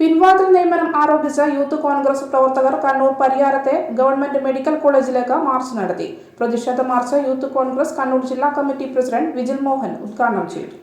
പിൻവാതിൽ നിയമനം ആരോപിച്ച യൂത്ത് കോൺഗ്രസ് പ്രവർത്തകർ കണ്ണൂർ പരിയാരത്തെ ഗവൺമെന്റ് മെഡിക്കൽ കോളേജിലേക്ക് മാർച്ച് നടത്തി. പ്രതിഷേധ മാർച്ച് യൂത്ത് കോൺഗ്രസ് കണ്ണൂർ ജില്ലാ കമ്മിറ്റി പ്രസിഡന്റ് വിജിൽ മോഹൻ ഉദ്ഘാടനം ചെയ്തു.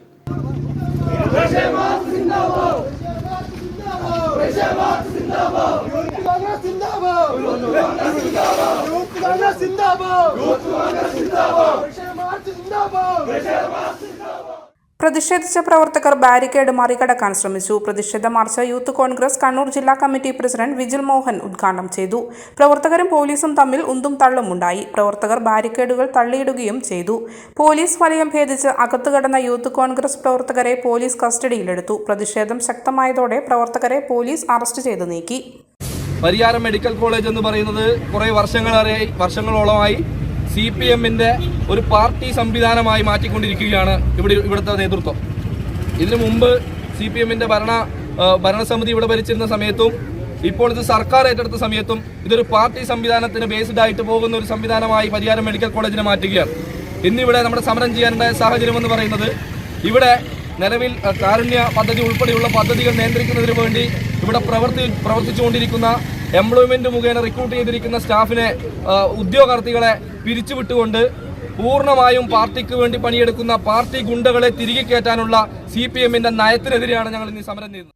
പ്രതിഷേധിച്ച പ്രവർത്തകർ ബാരിക്കേഡ് മറികടക്കാൻ ശ്രമിച്ചു. പ്രതിഷേധ മാർച്ച് യൂത്ത് കോൺഗ്രസ് കണ്ണൂർ ജില്ലാ കമ്മിറ്റി പ്രസിഡന്റ് വിജിൽ മോഹൻ ഉദ്ഘാടനം ചെയ്തു. പ്രവർത്തകരും പോലീസും തമ്മിൽ ഉന്തും തള്ളും ഉണ്ടായി. പ്രവർത്തകർ ബാരിക്കേഡുകൾ തള്ളിയിടുകയും ചെയ്തു. പോലീസ് വലയം ഭേദിച്ച് അകത്തു കടന്ന യൂത്ത് കോൺഗ്രസ് പ്രവർത്തകരെ പോലീസ് കസ്റ്റഡിയിലെടുത്തു. പ്രതിഷേധം ശക്തമായതോടെ പ്രവർത്തകരെ പോലീസ് അറസ്റ്റ് ചെയ്ത് നീക്കി. പരിയാരം മെഡിക്കൽ കോളേജ് എന്ന് പറയുന്നത് കുറേ വർഷങ്ങളായി വർഷങ്ങളോളമായി സി പി എമ്മിന്റെ ഒരു പാർട്ടി സംവിധാനമായി മാറ്റിക്കൊണ്ടിരിക്കുകയാണ് ഇവിടെ ഇവിടുത്തെ നേതൃത്വം. ഇതിനു മുമ്പ് സി പി എമ്മിന്റെ ഭരണ ഭരണസമിതി ഇവിടെ ഭരിച്ചിരുന്ന സമയത്തും ഇപ്പോൾ ഇത് സർക്കാർ ഏറ്റെടുത്ത സമയത്തും ഇതൊരു പാർട്ടി സംവിധാനത്തിന് ബേസ്ഡ് ആയിട്ട് പോകുന്ന ഒരു സംവിധാനമായി പരിയാരം മെഡിക്കൽ കോളേജിനെ മാറ്റുകയാണ്. ഇന്നിവിടെ നമ്മുടെ സമരം ചെയ്യാനുണ്ടായ സാഹചര്യം എന്ന് പറയുന്നത് ഇവിടെ നിലവിൽ കാരുണ്യ പദ്ധതി ഉൾപ്പെടെയുള്ള പദ്ധതികൾ നിയന്ത്രിക്കുന്നതിന് വേണ്ടി ഇവിടെ പ്രവർത്തി പ്രവർത്തിച്ചുകൊണ്ടിരിക്കുന്ന എംപ്ലോയ്മെന്റ് മുഖേന റിക്രൂട്ട് ചെയ്തിരിക്കുന്ന സ്റ്റാഫിനെ ഉദ്യോഗാർത്ഥികളെ പിരിച്ചുവിട്ടുകൊണ്ട് പൂർണമായും പാർട്ടിക്ക് വേണ്ടി പണിയെടുക്കുന്ന പാർട്ടി ഗുണ്ടകളെ തിരികെ കയറ്റാനുള്ള സി പി എമ്മിന്റെ നയത്തിനെതിരെയാണ് ഞങ്ങൾ ഇന്ന് സമരം ചെയ്യുന്നത്.